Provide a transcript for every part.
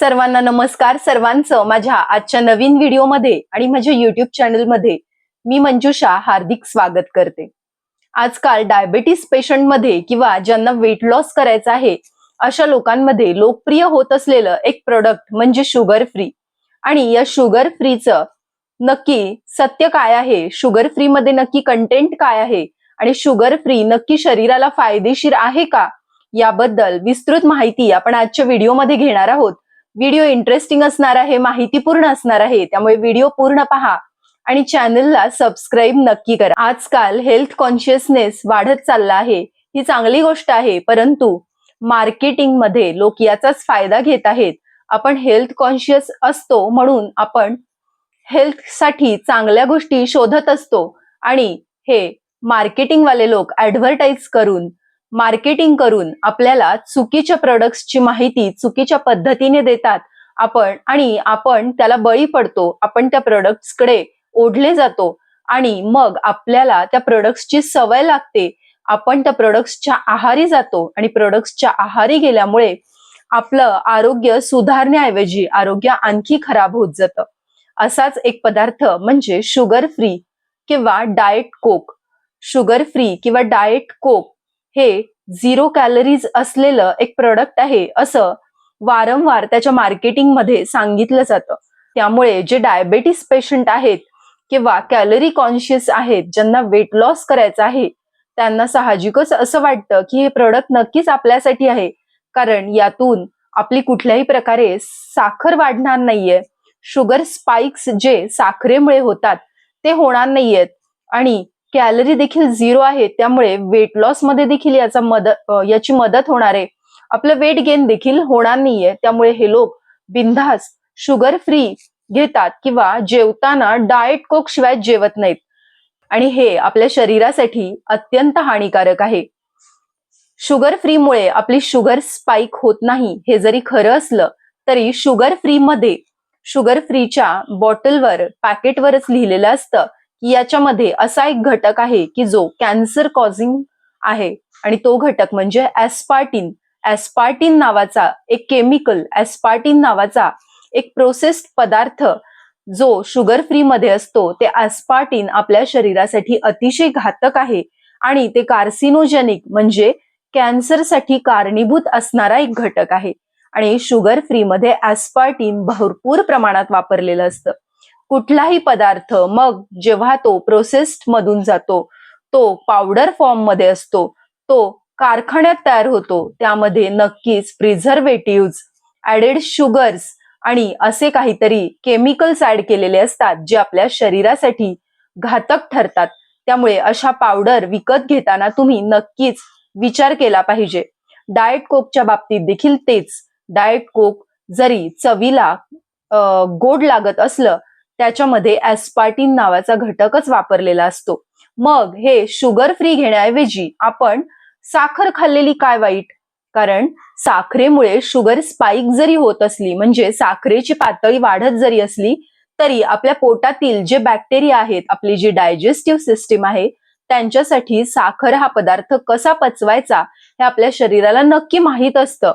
सर्वांना नमस्कार. सर्वांचं माझ्या आजच्या नवीन व्हिडिओमध्ये आणि माझ्या युट्यूब चॅनलमध्ये मी मंजुषा हार्दिक स्वागत करते. आजकाल डायबेटीस पेशंटमध्ये किंवा ज्यांना वेट लॉस करायचा आहे अशा लोकांमध्ये लोकप्रिय होत असलेलं एक प्रोडक्ट म्हणजे शुगर फ्री आणि या शुगर फ्रीचं नक्की सत्य काय आहे? शुगर फ्रीमध्ये नक्की कंटेंट काय आहे? आणि शुगर फ्री नक्की शरीराला फायदेशीर आहे का? याबद्दल विस्तृत माहिती आपण आजच्या व्हिडिओमध्ये घेणार आहोत. व्हिडिओ इंटरेस्टिंग असणार आहे माहितीपूर्ण असणार आहे त्यामुळे व्हिडिओ पूर्ण पहा आणि चॅनलला सबस्क्राईब नक्की करा. आजकाल हेल्थ कॉन्शियसनेस वाढत चालला आहे ही चांगली गोष्ट आहे परंतु मार्केटिंगमध्ये लोक याचाच फायदा घेत आहेत. आपण हेल्थ कॉन्शियस असतो म्हणून आपण हेल्थसाठी चांगल्या गोष्टी शोधत असतो आणि हे मार्केटिंग वाले लोक ऍडव्हर्टाईज करून मार्केटिंग करून आपल्याला चुकीच्या प्रोडक्ट्सची माहिती चुकीच्या पद्धतीने देतात आपण आणि आपण त्याला बळी पडतो आपण त्या प्रोडक्ट्सकडे ओढले जातो आणि मग आपल्याला त्या प्रोडक्ट्सची सवय लागते. आपण त्या प्रोडक्ट्सच्या आहारी जातो आणि प्रोडक्ट्सच्या आहारी गेल्यामुळे आपलं आरोग्य सुधारण्याऐवजी आरोग्य आणखी खराब होत जातं. असाच एक पदार्थ म्हणजे शुगर फ्री किंवा डाएट कोक शुगर फ्री किंवा डाएट कोक हे झिरो कॅलरीज असलेलं एक प्रोडक्ट आहे असं वारंवार त्याच्या मार्केटिंगमध्ये सांगितलं जातं. त्यामुळे जे डायबेटीस पेशंट आहेत किंवा कॅलरी कॉन्शियस आहेत ज्यांना वेट लॉस करायचं आहे त्यांना साहजिकच असं वाटतं की हे प्रोडक्ट नक्कीच आपल्यासाठी आहे. कारण यातून आपली कुठल्याही प्रकारे साखर वाढणार नाहीये. शुगर स्पाइक्स जे साखरेमुळे होतात ते होणार नाहीयेत. आणि कॅलरी देखील झिरो आहे. त्यामुळे वेट लॉसमध्ये देखील याचा मदत याची मदत होणार आहे. आपलं वेट गेन देखील होणार नाहीये. त्यामुळे हे लोक बिंधास शुगर फ्री घेतात किंवा जेवताना डाएट कोक शिवाय जेवत नाहीत. आणि हे आपल्या शरीरासाठी अत्यंत हानिकारक आहे. शुगर फ्रीमुळे आपली शुगर स्पाइक होत नाही. हे जरी खरं असलं तरी शुगर फ्रीमध्ये शुगर फ्रीच्या बॉटलवर पॅकेटवरच लिहिलेलं असतं. की याच्यामध्ये असा एक घटक आहे की जो कॅन्सर कॉझिंग आहे. आणि तो घटक म्हणजे ऍस्पार्टिन ऍस्पार्टिन नावाचा एक केमिकल ऍस्पार्टिन नावाचा एक प्रोसेस्ड पदार्थ जो शुगर फ्री मध्ये असतो ते ऍस्पार्टिन आपल्या शरीरासाठी अतिशय घातक आहे. आणि ते कार्सिनोजेनिक म्हणजे कॅन्सरसाठी कारणीभूत असणारा एक घटक आहे. आणि शुगर फ्रीमध्ये ऍस्पार्टिन भरपूर प्रमाणात वापरलेलं असतं. कुठलाही पदार्थ मग जेव्हा तो प्रोसेस्ड मधून जातो तो पावडर फॉर्ममध्ये असतो तो कारखान्यात तयार होतो त्यामध्ये नक्कीच प्रिझर्वेटिव्ह ऍडेड शुगर्स आणि असे काहीतरी केमिकल्स ऍड केलेले असतात जे आपल्या शरीरासाठी घातक ठरतात. त्यामुळे अशा पावडर विकत घेताना तुम्ही नक्कीच विचार केला पाहिजे. डाएट कोकच्या बाबतीत देखील तेच. डाएट कोक जरी चवीला गोड लागत असलं त्याच्यामध्ये ऍस्पार्टिन नावाचा घटकच वापरलेला असतो. मग हे शुगर फ्री घेण्याऐवजी आपण साखर खाल्लेली काय वाईट? कारण साखरेमुळे शुगर स्पाइक जरी होत असली म्हणजे साखरेची पातळी वाढत जरी असली तरी आपल्या पोटातील जे बॅक्टेरिया आहेत आपली जी डायजेस्टिव्ह सिस्टीम आहे त्यांच्यासाठी साखर हा पदार्थ कसा पचवायचा हे आपल्या शरीराला नक्की माहीत असतं.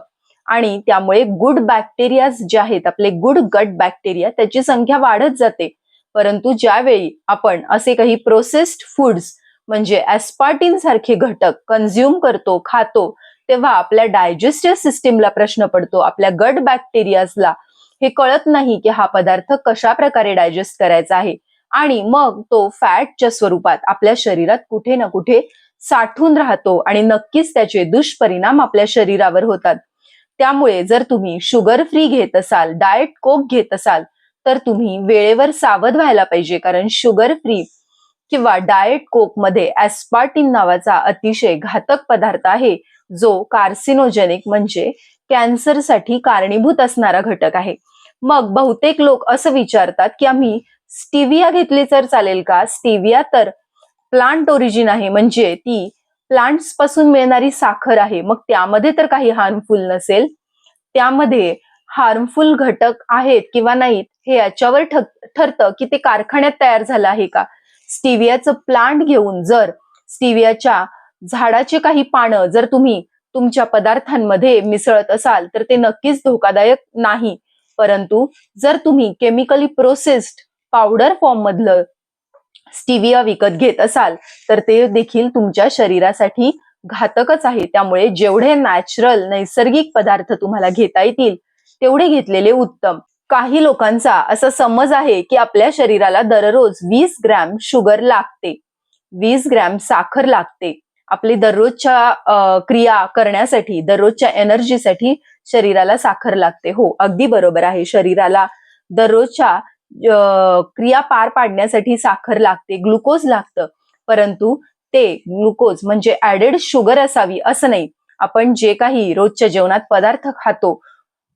आणि त्यामुळे गुड बॅक्टेरियाज जे आहेत आपले गुड गट बॅक्टेरिया त्याची संख्या वाढत जाते. परंतु ज्यावेळी आपण असे काही प्रोसेस्ड फूड्स म्हणजे ऍस्पार्टिन सारखे घटक कन्झ्युम करतो खातो तेव्हा आपल्या डायजेस्टिव्ह सिस्टीमला प्रश्न पडतो. आपल्या गट बॅक्टेरियाजला हे कळत नाही की हा पदार्थ कशा प्रकारे डायजेस्ट करायचा आहे. आणि मग तो फॅटच्या स्वरूपात आपल्या शरीरात कुठे ना कुठे साठून राहतो आणि नक्कीच त्याचे दुष्परिणाम आपल्या शरीरावर होतात. त्यामुळे जर तुम्ही शुगर फ्री घेत असाल डाएट कोक घेत असाल तर तुम्ही वेळेवर सावध व्हायला पाहिजे. कारण शुगर फ्री किंवा डाएट कोकमध्ये ऍस्पार्टिन नावाचा अतिशय घातक पदार्थ आहे जो कार्सिनोजेनिक म्हणजे कॅन्सरसाठी कारणीभूत असणारा घटक आहे. मग बहुतेक लोक असं विचारतात की आम्ही स्टिविया घेतली तर चालेल का? स्टिविया तर प्लांट ओरिजिन आहे म्हणजे ती प्लांट्सपासून मिळणारी साखर आहे. मग त्यामध्ये तर काही हार्मफुल नसेल. त्यामध्ये हार्मफुल घटक आहेत किंवा नाहीत हे याच्यावर ठरतं की ते कारखान्यात तयार झालं आहे का? स्टिवियाचं प्लांट घेऊन जर स्टिवियाच्या झाडाचे काही पानं जर तुम्ही तुमच्या पदार्थांमध्ये मिसळत असाल तर ते नक्कीच धोकादायक नाही. परंतु जर तुम्ही केमिकली प्रोसेस्ड पावडर फॉर्म मधलं स्टिविया विकत घेत असाल तर ते देखील तुमच्या शरीरासाठी घातकच आहे. त्यामुळे जेवढे नॅचरल नैसर्गिक पदार्थ तुम्हाला घेता येतील तेवढे घेतलेले उत्तम. काही लोकांचा असा समज आहे की आपल्या शरीराला दररोज वीस ग्रॅम शुगर लागते. वीस ग्रॅम साखर लागते. आपली दररोजच्या क्रिया करण्यासाठी दररोजच्या एनर्जीसाठी शरीराला साखर लागते. हो अगदी बरोबर आहे. शरीराला दररोजच्या क्रिया पार पाडण्यासाठी साखर लागते ग्लुकोज लागतं. परंतु ते ग्लुकोज म्हणजे ऍडेड शुगर असावी असं नाही. आपण जे काही रोजच्या जेवणात पदार्थ खातो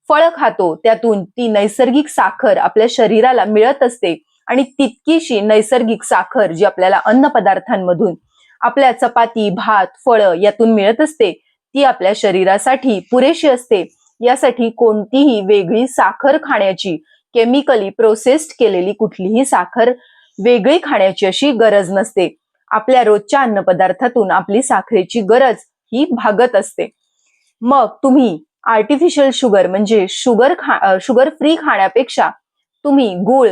फळ खातो त्यातून ती नैसर्गिक साखर आपल्या शरीराला मिळत असते आणि तितकीशी नैसर्गिक साखर जी आपल्याला अन्न पदार्थांमधून आपल्या चपाती भात फळं यातून मिळत असते ती आपल्या शरीरासाठी पुरेशी असते. यासाठी कोणतीही वेगळी साखर खाण्याची केमिकली प्रोसेस्ड केलेली कुठलीही साखर वेगळी खाण्याची अशी गरज नसते. आपल्या रोजच्या अन्नपदार्थातून आपली साखरेची गरज ही भागत असते. मग तुम्ही आर्टिफिशियल शुगर म्हणजे शुगर खा शुगर फ्री खाण्यापेक्षा तुम्ही गुळ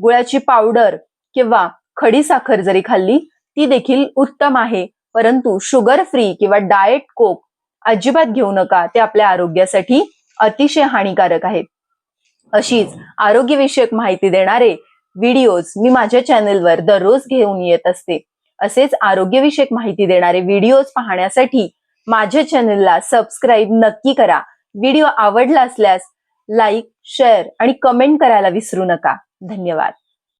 गुळाची पावडर किंवा खडी साखर जरी खाल्ली ती देखील उत्तम आहे. परंतु शुगर फ्री किंवा डाएट कोक अजिबात घेऊ नका. ते आपल्या आरोग्यासाठी अतिशय हानिकारक आहेत अशीच आरोग्यविषयक माहिती देणारे व्हिडिओज मी माझ्या चॅनेलवर दररोज घेऊन येत असते. असेच आरोग्यविषयक माहिती देणारे व्हिडिओज पाहण्यासाठी माझ्या चॅनेलला सबस्क्राईब नक्की करा. व्हिडिओ आवडला असल्यास लाईक शेअर आणि कमेंट करायला विसरू नका. धन्यवाद.